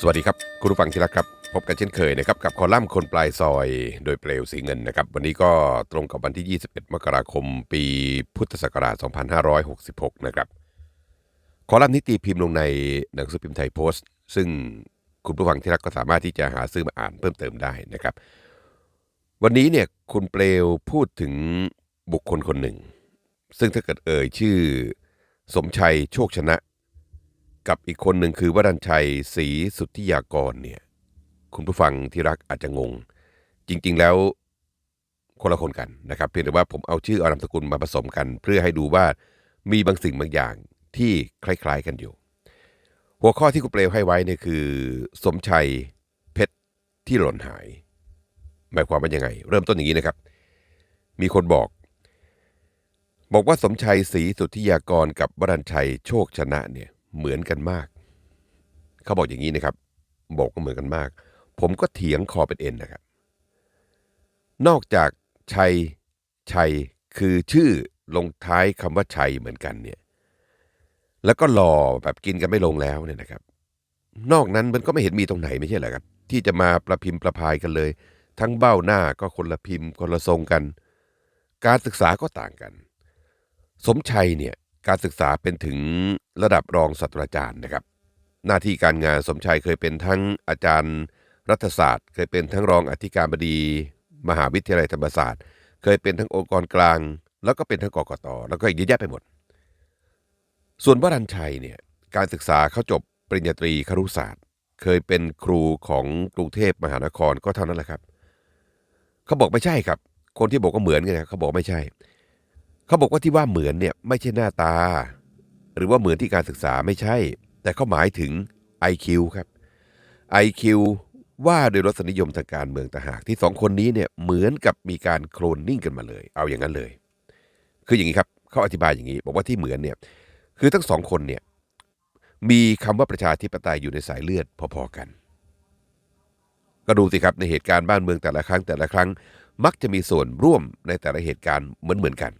สวัสดีครับ คุณผู้ฟังที่รักครับ พบกันเช่นเคยนะครับ กับคอลัมน์คนปลายซอยโดยเปลวสีเงินนะครับ วันนี้ก็ตรงกับวันที่ 21 มกราคม ปีพุทธศักราช 2566 นะครับ คอลัมน์นี้ตีพิมพ์ลงในหนังสือพิมพ์ไทยโพสต์ ซึ่งคุณผู้ฟังที่รักก็สามารถที่จะหาซื้อมาอ่านเพิ่มเติมได้นะครับ วันนี้เนี่ยคุณเปลวพูดถึงบุคคลคนหนึ่ง ซึ่งถ้าเกิดเอ่ยชื่อ สมชัยโชคชนะ กับอีกคนหนึ่งคือวรัญชัยศรีสุทธิยากรเนี่ยคุณผู้ฟังที่รักอาจจะงง จริง ๆ แล้วคนละคนกันนะครับ เพียงแต่ว่าผมเอาชื่อเอานามสกุลมาผสมกัน เพื่อให้ดูว่ามีบางสิ่งบางอย่างที่คล้าย ๆ กันอยู่ หัวข้อที่คุณเปลวให้ไว้เนี่ยคือ สมชัยเพชรที่หล่นหาย หมายความว่ายังไง เริ่มต้นอย่างนี้นะครับ มีคนบอก บอกว่าสมชัยศรีสุทธิยากรกับวรัญชัยโชคชนะเนี่ย เหมือนกันมาก เขาบอกอย่างนี้นะครับ บอกก็เหมือนกันมาก ผมก็เถียงคอเป็นเอ็นนะครับ นอกจากชัยชัยคือชื่อลงท้ายคำว่าชัยเหมือนกันเนี่ย แล้วก็หล่อแบบกินกันไม่ลงแล้วเนี่ยนะครับ นอกนั้นมันก็ไม่เห็นมีตรงไหนไม่ใช่เหรอครับ ที่จะมาประพิมพ์ประพายกันเลย ทั้งเบ้าหน้าก็คนละพิมพ์คนละทรงกัน การศึกษาก็ต่างกัน สมชัยเนี่ย การศึกษาเป็นถึงระดับรองศาสตราจารย์นะครับ หน้าที่การงานสมชัยเคยเป็นทั้งอาจารย์รัฐศาสตร์ เคยเป็นทั้งรองอธิการบดี มหาวิทยาลัยธรรมศาสตร์ เคยเป็นทั้งองค์กรกลาง แล้วก็เป็นทั้งกกตแล้วก็อีกเยอะแยะไปหมด ส่วนวรัญชัยเนี่ยการศึกษาเขาจบปริญญาตรีครุศาสตร์ เคยเป็นครูของกรุงเทพมหานครก็เท่านั้นแหละครับ เขาบอกไม่ใช่ครับ คนที่บอกว่าเหมือนกันเขาบอกไม่ใช่ เขาบอกว่าที่ว่าเหมือนเนี่ยไม่ใช่หน้าตา หรือว่าเหมือนที่การศึกษาไม่ใช่ แต่เขาหมายถึง IQ ครับ IQ ว่าโดยรสนิยมทางการเมืองต่างหากที่สองคนนี้เนี่ยเหมือนกับมีการโคลนนิ่งกันมาเลย เอาอย่างนั้นเลย คืออย่างนี้ครับเขาอธิบายอย่างนี้ บอกว่าที่เหมือนเนี่ยคือทั้งสองคนเนี่ยมีคำว่าประชาธิปไตยอยู่ในสายเลือดพอๆกัน ก็ดูสิครับในเหตุการณ์บ้านเมืองแต่ละครั้งแต่ละครั้ง มักจะมีส่วนร่วมในแต่ละเหตุการณ์เหมือนๆกัน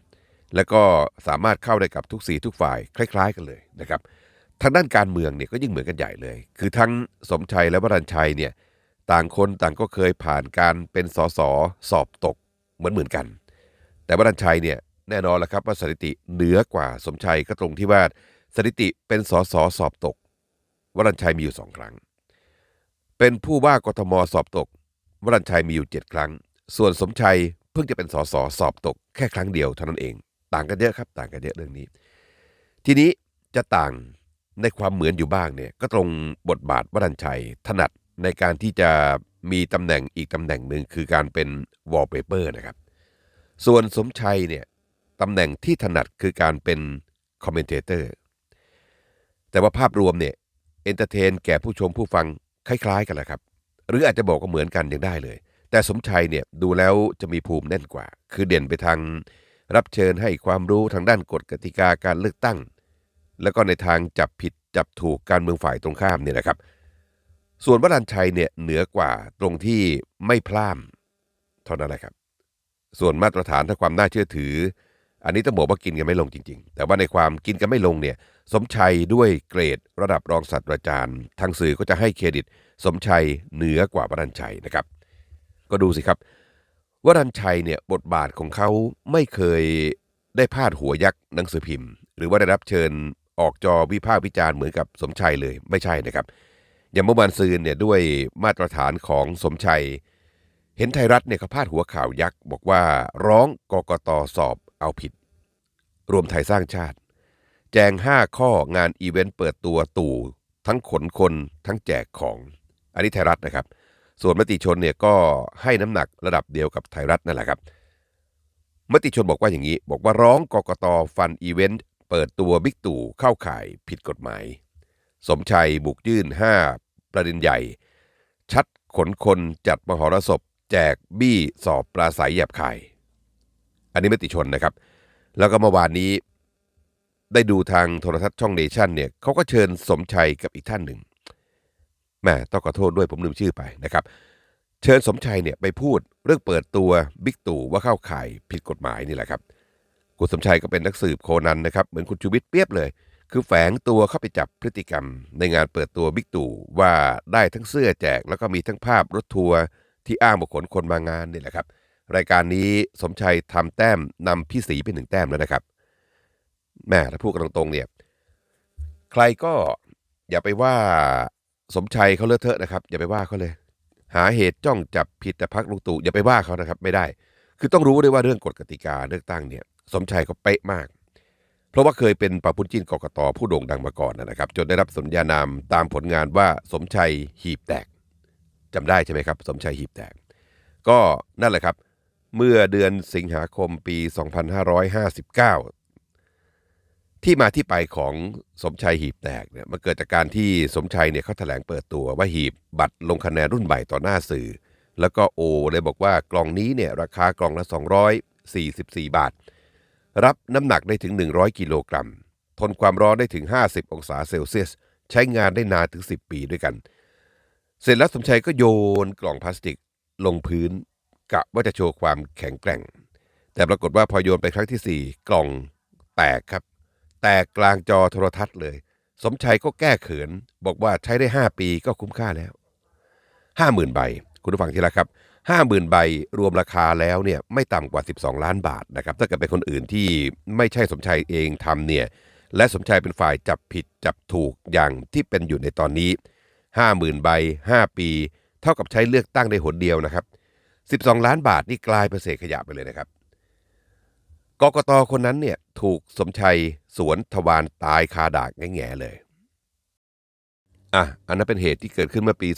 แล้วก็สามารถเข้าได้กับทุกสีทุกฝ่ายคล้าย ๆ กันเลยนะครับทางด้านการเมืองเนี่ยก็ยิ่งเหมือนกันใหญ่เลย คือทั้งสมชัยและวรัญชัยเนี่ยต่างคนต่างก็เคยผ่านการเป็นสสสอบตกเหมือนเหมือนกัน แต่วรัญชัยเนี่ยแน่นอนแล้วครับว่าสถิติเหนือกว่าสมชัยก็ตรงที่ว่าสถิติเป็นสสสอบตก วรัญชัยมีอยู่สองครั้ง เป็นผู้ว่ากทมสอบตก วรัญชัยมีอยู่เจ็ดครั้ง ส่วนสมชัยเพิ่งจะเป็นสสสอบตกแค่ครั้งเดียวเท่านั้นเอง ต่างกันเยอะครับ ต่างกันเยอะเรื่องนี้ ทีนี้จะต่างในความเหมือนอยู่บ้างเนี่ย ก็ตรงบทบาทวรัญชัยถนัดในการที่จะมีตำแหน่งอีกตำแหน่งหนึ่งคือการเป็นวอลเปเปอร์นะครับ ส่วนสมชัยเนี่ยตำแหน่งที่ถนัดคือการเป็นคอมเมนเทเตอร์แต่ว่าภาพรวมเนี่ยเอนเตอร์เทนแก่ผู้ชมผู้ฟังคล้าย ๆ กันแหละครับ หรืออาจจะบอกว่าเหมือนกันยังได้เลย แต่สมชัยเนี่ยดูแล้วจะมีภูมิแน่นกว่า คือเด่นไปทาง รับเชิญให้ความรู้ทางด้านกฎกติกาการเลือกตั้ง แล้วก็ในทางจับผิดจับถูกการเมืองฝ่ายตรงข้ามเนี่ยนะครับ ส่วนวรัญชัยเนี่ยเหนือกว่าตรงที่ไม่พลาดเท่านั้นแหละครับ ส่วนมาตรฐานทาความน่าเชื่อถือ อันนี้ต้องบอกว่ากินกันไม่ลงจริง ๆ แต่ว่าในความกินกันไม่ลงเนี่ยสมชัยด้วยเกรดระดับรองศาสตราจารย์ ทางสื่อก็จะให้เครดิต สมชัยเหนือกว่าวรัญชัยนะครับ ก็ดูสิครับ วรัญชัยเนี่ยบทบาทของเขาไม่เคยได้พาดหัวยักษ์หนังสือพิมพ์ หรือว่าได้รับเชิญออกจอวิพากษ์วิจารณ์เหมือนกับสมชัยเลยไม่ใช่นะครับ อย่างเมื่อวานซืนเนี่ยด้วยมาตรฐานของสมชัย เห็นไทยรัฐเนี่ยเขาพาดหัวข่าวยักษ์ บอกว่าร้องกกตสอบเอาผิด รวมไทยสร้างชาติ แจง 5 ข้องานอีเวนต์เปิดตัวตู่ทั้งขนคนทั้งแจกของอันนี้ไทยรัฐนะครับ ส่วนมติชนเนี่ยก็ให้น้ำหนักระดับเดียวกับไทยรัฐนั่นแหละครับ มติชนบอกว่าอย่างนี้ บอกว่าร้องกกตฟันอีเวนต์เปิดตัวบิ๊กตู่เข้าข่ายผิดกฎหมาย สมชัยบุกยื่น 5 ประเด็นใหญ่ ชัดขนคนจัดมหรสพ แจกบี้สอบปราศัยหยาบคาย อันนี้มติชนนะครับ แล้วก็เมื่อวานนี้ได้ดูทางโทรทัศน์ช่องเนชั่นเนี่ยเขาก็เชิญสมชัยกับอีกท่านหนึ่ง แม่ต้องขอโทษด้วยผมลืมชื่อไปนะครับ เชิญสมชัยเนี่ยไปพูดเรื่องเปิดตัวบิ๊กตู่ว่าเข้าข่ายผิดกฎหมายนี่แหละครับคุณสมชัยก็เป็นนักสืบโคนันนะครับเหมือนคุณชูวิทย์เปียบเลย คือแฝงตัวเข้าไปจับพฤติกรรม ในงานเปิดตัวบิ๊กตู่ว่าได้ทั้งเสื้อแจก แล้วก็มีทั้งภาพรถทัวร์ที่อ้างบุคคลคนมางานนี่แหละครับ รายการนี้สมชัยทำแต้มนำพี่สีไปหนึ่งแต้มแล้วนะครับแม่ถ้าพูดกันตรงๆเนี่ย ใครก็อย่าไปว่า สมชัยเขาเลอะเทอะนะครับ อย่าไปว่าเขาเลย หาเหตุจ้องจับผิดแต่พักลุงตู่อย่าไปว่าเขานะครับ ไม่ได้ คือต้องรู้ด้วยว่าเรื่องกฎกติกาเลือกตั้งเนี่ย สมชัยเขาเป๊ะมาก เพราะว่าเคยเป็นปะปุ้นจินกกตผู้โด่งดังมาก่อนนะครับ จนได้รับสัญญานามตามผลงานว่าสมชัยหีบแตกจำได้ใช่ไหมครับ สมชัยหีบแตก ก็นั่นแหละครับ เมื่อเดือนสิงหาคมปี 2559 ที่มาที่ไปของสมชัยหีบแตกเนี่ยมันเกิดจากการที่สมชัยเนี่ยเขาแถลงเปิดตัวว่าหีบบัตรลงคะแนนรุ่นใหม่ต่อหน้าสื่อ แล้วก็โอเลยบอกว่ากล่องนี้เนี่ยราคากล่องละ 244 บาท รับน้ำหนักได้ถึง 100 กิโลกรัม ทนความร้อนได้ถึง 50 องศาเซลเซียส ใช้งานได้นานถึง 10 ปีด้วยกัน เสร็จแล้วสมชัยก็โยนกล่องพลาสติกลงพื้นกะว่าจะโชว์ความแข็งแกร่ง แต่ปรากฏว่าพอโยนไปครั้งที่ 4 กล่องแตกครับ แตกกลางจอโทรทัศน์เลย สมชัยก็แก้เขิน บอกว่าใช้ได้ 5 ปีก็คุ้มค่าแล้ว 50,000 ใบ คุณผู้ฟังที่ละครับ 50,000 ใบรวมราคาแล้วเนี่ยไม่ต่ำกว่า 12 ล้านบาทนะครับถ้าเกิดเป็นคนอื่นที่ไม่ใช่สมชัยเองทำเนี่ยและสมชัยเป็นฝ่ายจับผิดจับถูกอย่างที่เป็นอยู่ในตอนนี้ 50,000 ใบ 5 ปี เท่ากับใช้เลือกตั้งได้หนเดียวนะครับ 12 ล้านบาทนี่กลายเป็นเศษขยะไปเลยนะครับกกตคนนั้นเนี่ยถูกสมชัย สวนทวารตายคาดากแง่เลย อะ อันนั้นเป็นเหตุที่เกิดขึ้นเมื่อปี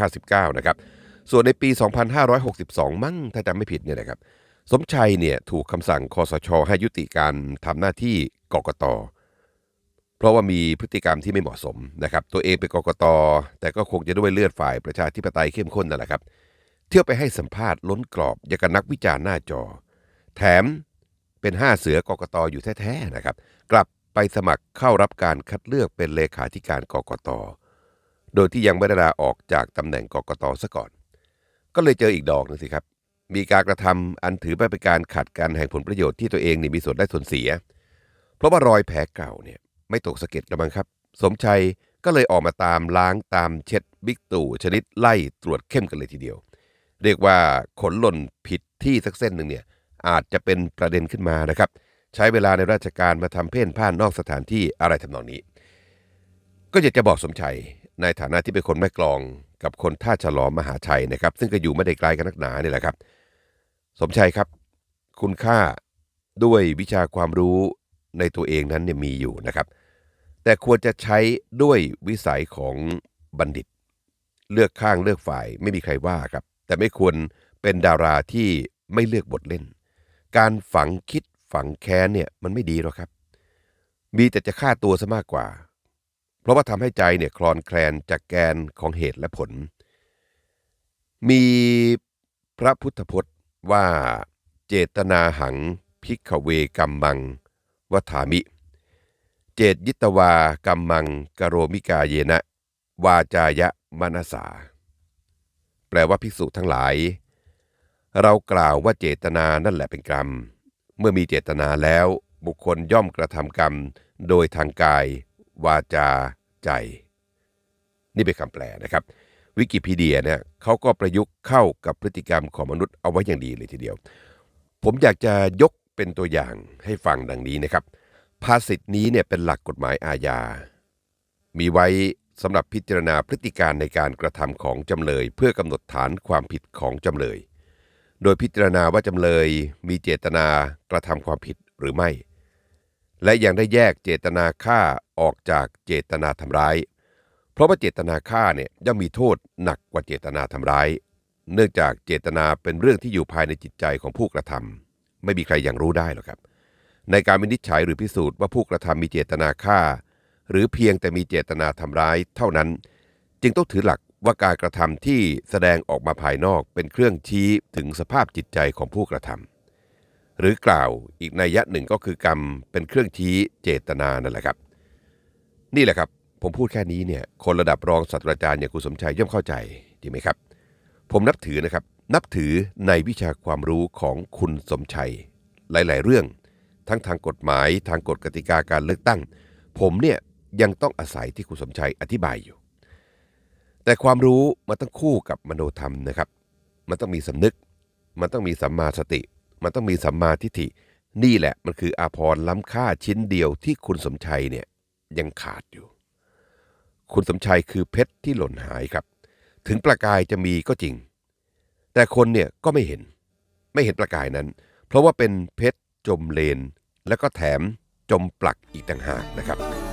2559 นะครับ ส่วนในปี 2562 มั่งถ้าจำไม่ผิดเนี่ยนะครับ สมชัยเนี่ยถูกคำสั่งคอสช ให้ยุติการทำหน้าที่กกต เพราะว่ามีพฤติกรรมที่ไม่เหมาะสมนะครับ ตัวเองเป็นกกต แต่ก็คงจะด้วยเลือดฝ่ายประชาธิปไตยเข้มข้นนั่นแหละครับ เที่ยวไปให้สัมภาษณ์ล้นกรอบอย่างกับนักวิจารณ์หน้าจอ แถม เป็นห้าเสือกกตอยู่แท้ๆนะครับ กลับไปสมัครเข้ารับการคัดเลือกเป็นเลขาธิการกกต โดยที่ยังไม่ได้ลาออกจากตำแหน่งกกตซะก่อน ก็เลยเจออีกดอกหนึงสิครับ มีการกระทำอันถือว่าเป็นการขัดกันแห่งผลประโยชน์ที่ตัวเองนี่มีส่วนได้ส่วนเสีย เพราะว่ารอยแผลเก่าเนี่ยไม่ตกสะเก็ดแล้วมั้งครับ สมชัยก็เลยออกมาตามล้างตามเช็ดบิ๊กตู่ชนิดไล่ตรวจเข้มกันเลยทีเดียว เรียกว่าขนหล่นผิดที่สักเส้นหนึ่งเนี่ย อาจจะเป็นประเด็นขึ้นมานะครับ ใช้เวลาในราชการมาทำเพ่นพ่านนอกสถานที่อะไรทำนองนี้ ก็อยากจะบอกสมชัยในฐานะที่เป็นคนแม่กลองกับคนท่าฉลอมมหาชัยนะครับ ซึ่งก็อยู่ไม่ได้ไกลกันนักหนานี่แหละครับ สมชัยครับ คุณค่าด้วยวิชาความรู้ในตัวเองนั้นเนี่ยมีอยู่นะครับ แต่ควรจะใช้ด้วยวิสัยของบัณฑิต เลือกข้างเลือกฝ่ายไม่มีใครว่าครับ แต่ไม่ควรเป็นดาราที่ไม่เลือกบทเล่น การฝังคิดฝังแค้นเนี่ยมันไม่ดีหรอกครับ มีแต่จะฆ่าตัวซะมากกว่า เพราะว่าทำให้ใจเนี่ยคลอนแคลนจากแกนของเหตุและผล มีพระพุทธพจน์ว่าเจตนาหังพิกเวกัมมังวัฏามิ เจตยิตวากัมมังกโรมิกาเยนะ วาจายะมนสา แปลว่าภิกษุทั้งหลาย เรากล่าวว่าเจตนานั่นแหละเป็นกรรม เมื่อมีเจตนาแล้วบุคคลย่อมกระทำกรรม โดยทางกาย วาจา ใจ นี่เป็นคำแปลนะครับ วิกิพีเดียเนี่ยเขาก็ประยุกต์เข้ากับพฤติกรรมของมนุษย์เอาไว้อย่างดีเลยทีเดียว ผมอยากจะยกเป็นตัวอย่างให้ฟังดังนี้นะครับ ภาษิตนี้เนี่ยเป็นหลักกฎหมายอาญา มีไว้สำหรับพิจารณาพฤติการในการกระทำของจำเลย เพื่อกำหนดฐานความผิดของจำเลย โดยพิจารณาว่าจำเลยมีเจตนากระทำความผิดหรือไม่ และยังได้แยกเจตนาฆ่าออกจากเจตนาทำร้าย เพราะว่าเจตนาฆ่าเนี่ยย่อมมีโทษหนักกว่าเจตนาทำร้าย เนื่องจากเจตนาเป็นเรื่องที่อยู่ภายในจิตใจของผู้กระทำไม่มีใครอย่างรู้ได้หรอกครับ ในการวินิจฉัยหรือพิสูจน์ว่าผู้กระทำมีเจตนาฆ่า หรือเพียงแต่มีเจตนาทำร้ายเท่านั้น จึงต้องถือหลัก ว่าการกระทำที่แสดงออกมาภายนอกเป็นเครื่องชี้ถึงสภาพจิตใจของผู้กระทำหรือกล่าวอีกนัยยะหนึ่งก็คือกรรมเป็นเครื่องชี้เจตนานั่นแหละครับ นี่แหละครับ ผมพูดแค่นี้เนี่ยคนระดับรองศาสตราจารย์อย่างคุณสมชัยย่อมเข้าใจดีไหมครับ ผมนับถือนะครับนับถือในวิชาความรู้ของคุณสมชัย หลาย ๆ เรื่อง ทั้งทางกฎหมายทางกฎกติกาการเลือกตั้ง ผมเนี่ยยังต้องอาศัยที่คุณสมชัยอธิบายอยู่ แต่ความรู้มันต้องคู่กับมโนธรรมนะครับ มันต้องมีสำนึก มันต้องมีสัมมาสติ มันต้องมีสัมมาทิฏฐิ นี่แหละมันคืออาภรณ์ล้ำค่าชิ้นเดียวที่คุณสมชัยเนี่ยยังขาดอยู่ คุณสมชัยคือเพชรที่หล่นหายครับ ถึงประกายจะมีก็จริง แต่คนเนี่ยก็ไม่เห็น ไม่เห็นประกายนั้น เพราะว่าเป็นเพชรจมเลน แล้วก็แถมจมปลักอีกต่างหากนะครับ